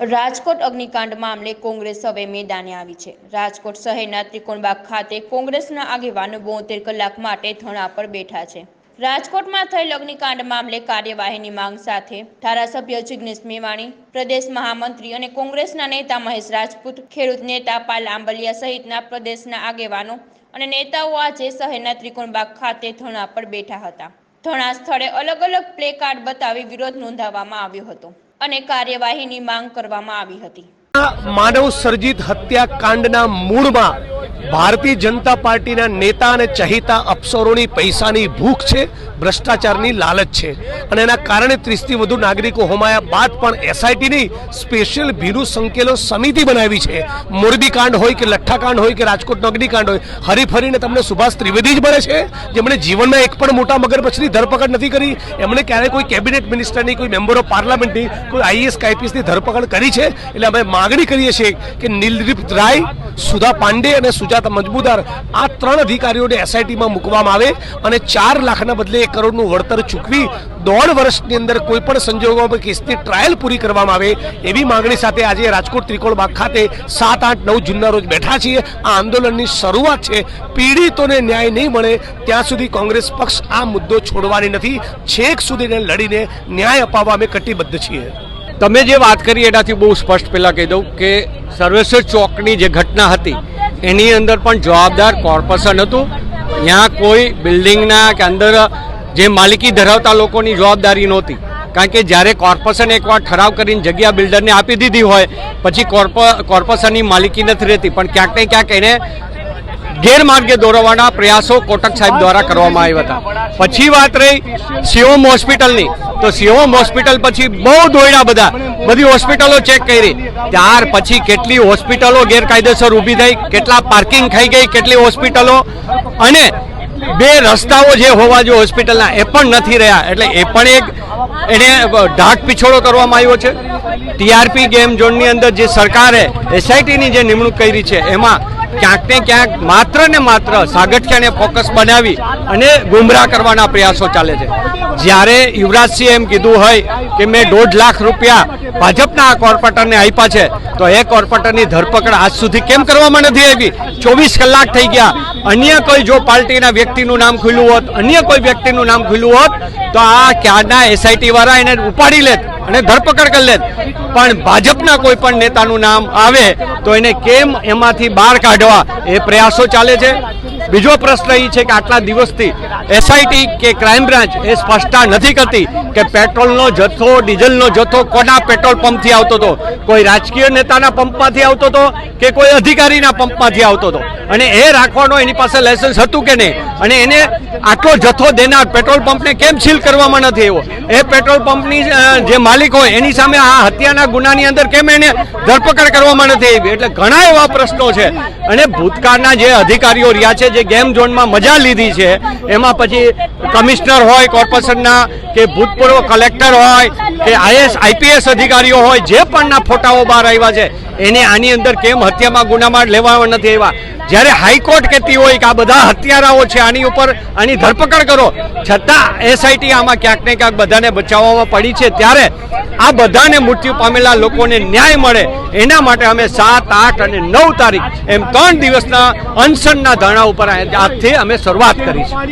રાજકોટ અગ્નિકાંડ મામલે કોંગ્રેસ હવે મેદાને આવી છે. રાજકોટ શહેરના ત્રિકોણબાગ ખાતે કોંગ્રેસના આગેવાનો બોતેર કલાક માટે ધરણા પર બેઠા છે. રાજકોટમાં થયેલ અગ્નિકાંડ મામલે કાર્યવાહીની માંગ સાથે ધારાસભ્ય જિગ્નેશ મેવાણી, પ્રદેશ મહામંત્રી અને કોંગ્રેસના નેતા મહેશ રાજપૂત, ખેડૂત નેતા પાલ આંબલિયા સહિતના પ્રદેશના આગેવાનો અને નેતાઓ આજે શહેરના ત્રિકોણબાગ ખાતે ધરણા પર બેઠા હતા. ધરણા સ્થળે અલગ અલગ પ્લે કાર્ડ બતાવી વિરોધ નોંધાવવામાં આવ્યો હતો. અને કાર્યવાહીની માંગ કરવામાં આવી હતી. માનવ સર્જિત હત્યાકાંડના મૂળમાં ભારતીય જનતા પાર્ટીના નેતા અને ચહિતા અફસરોની પૈસાની ભૂખ છે, ભ્રષ્ટાચારની લાલચ છે. અને એના કારણે ત્રીસથી વધુ નાગરિકો હોમાયા બાદ પણ એસઆઈટીની સ્પેશિયલ ભીરુ સંકેલો સમિતિ બનાવી છે. મોરબી કાંડ હોય કે લઠ્ઠાકાંડ હોય કે રાજકોટ અગ્નિકાંડ હોય, હરીફરીને તમને સુભાષ ત્રિવેદી જ મળે છે, જેમણે જીવનમાં એક પણ મોટા મગરમચ્છની ધરપકડ નથી કરી. એમણે ક્યારેય કોઈ કેબિનેટ મિનિસ્ટરની, કોઈ મેમ્બર ઓફ પાર્લામેન્ટની, કોઈ આઈએસ કાઈપીએસની ધરપકડ કરી છે. એટલે અમે માગણી કરીએ છીએ કે નિલદીપ રાય, સુધા પાંડે અને સુજાતા મજબૂદાર. આ ત્રણ અધિકારીઓને એસઆઈટીમાં મૂકવામાં આવે અને ચાર લાખના બદલે એક કરોડનું વળતર ચૂકવી દોઢ વર્ષની અંદર કોઈ પણ સંજોગોમાં કેસની ટ્રાયલ પૂરી કરવામાં આવે એવી માંગણી સાથે આજે રાજકોટ ત્રિકોણ બાગ ખાતે સાત, આઠ, નવ જૂનના રોજ બેઠા છીએ. આ આંદોલનની શરૂઆત છે. પીડિતોને ન્યાય નહીં મળે ત્યાં સુધી કોંગ્રેસ પક્ષ આ મુદ્દો છોડવાની નથી. છેક સુધીને લડીને ન્યાય અપાવવા અમે કટિબદ્ધ છીએ. તમે જે વાત કરી એનાથી બહુ સ્પષ્ટ પહેલાં કહી દઉં કે સર્વેશ્વર ચોકની જે ઘટના હતી એની અંદર પણ જવાબદાર કોર્પોરેશન હતું. ત્યાં કોઈ બિલ્ડિંગના કે અંદર જે માલિકી ધરાવતા લોકોની જવાબદારી નહોતી. કારણ કે જ્યારે કોર્પોરેશન એકવાર ઠરાવ કરીને જગ્યા બિલ્ડરને આપી દીધી હોય, પછી કોર્પો, કોર્પોરેશનની માલિકી નથી રહેતી. પણ ક્યાંક ને ક્યાંક એને ગેરમાર્ગે દોરવાના પ્રયાસો કોટક સાહેબ દ્વારા કરવામાં આવ્યા હતા. પછી વાત રહી સિયોમ હોસ્પિટલની. તો સિયોમ હોસ્પિટલ પછી બહુ દોડ્યા બધા. બધી હોસ્પિટલો ચેક કરી. ત્યાર પછી કેટલી હોસ્પિટલો ગેરકાયદેસર ઊભી થઈ, કેટલા પાર્કિંગ ખાઈ ગઈ, કેટલી હોસ્પિટલો. અને બે રસ્તાઓ જે હોવા જોઈએ હોસ્પિટલના, એ પણ નથી રહ્યા. એટલે એ પણ એક એને ઢાક પીછોડો કરવામાં આવ્યો છે. ટીઆરપી ગેમ ઝોનની અંદર જે સરકારે એસઆઈટીની જે નિમણૂક કરી છે, એમાં ક્યાંક ને ક્યાંક માત્ર ને માત્ર સાગઠિયાને ફોકસ બનાવી અને ગુમરાહ કરવાના પ્રયાસો ચાલે છે. જ્યારે યુવરાજસિંહે એમ કીધું હોય કે મેં દોઢ લાખ રૂપિયા ભાજપના આ કોર્પોરેટરને આપ્યા છે, તો એ કોર્પોરેટરની ધરપકડ આજ સુધી કેમ કરવામાં નથી આવી? ચોવીસ કલાક થઈ ગયા. અન્ય કોઈ જો પાર્ટીના વ્યક્તિનું નામ ખુલ્યું હોત, અન્ય કોઈ વ્યક્તિનું નામ ખુલ્યું હોત, તો આ ક્યારના એસઆઈટી વાળા એને ઉપાડી લેત? અને ધરપકડ કરી લેત. પણ ભાજપના કોઈ પણ નેતાનું નામ આવે તો એને કેમ એમાંથી બહાર કાઢવા? એ પ્રયાસો ચાલે છે. બીજો પ્રશ્ન એ છે કે આટલા દિવસથી એસઆઈટી કે ક્રાઇમ બ્રાન્ચ એ સ્પષ્ટતા નથી કરતી કે પેટ્રોલનો જથ્થો, ડીઝલનો જથ્થો કોના પેટ્રોલ પંપથી આવતો હતો? કોઈ રાજકીય નેતાના પંપમાંથી આવતો હતો કે કોઈ અધિકારીના પંપમાંથી આવતો હતો? અને એ રાખવાનો એની પાસે લાયસન્સ હતું કે નહીં? અને એને આટલો જથ્થો દેનાર પેટ્રોલ પંપને કેમ સીલ કરવામાં નથી આવ્યો? એ પેટ્રોલ પંપની જે માલિક હોય, એની સામે આ હત્યાના ગુનાની અંદર કેમ એને ધરપકડ કરવામાં નથી આવી? એટલે ઘણા એવા પ્રશ્નો છે. અને ભૂતકાળના જે અધિકારીઓ રહ્યા છે, જે ગેમ ઝોનમાં મજા લીધી છે, એમાં પછી કમિશનર હોય, કોર્પોરેશનના, કે ભૂતપૂર્વ કલેક્ટર હોય, કે આઈએસ, આઈપીએસ અધિકારીઓ હોય, જે પણના ફોટાઓ બહાર આવ્યા છે, એને આની અંદર કેમ હત્યામાં ગુનામાં લેવામાં નથી આવ્યા? જ્યારે હાઈકોર્ટ કહેતી હોય કે આ બધા હત્યારાઓ છે, આની ઉપર આની ધરપકડ કરો, છતાં એસઆઈટી આમાં ક્યાંક ને ક્યાંક બધાને બચાવવામાં પડી છે. ત્યારે આ બધાને મૃત્યુ પામેલા લોકોને ન્યાય મળે, એના માટે અમે સાત, આઠ અને નવ તારીખ એમ ત્રણ દિવસના અનશનના ધરણા ઉપર આજથી અમે શરૂઆત કરી છે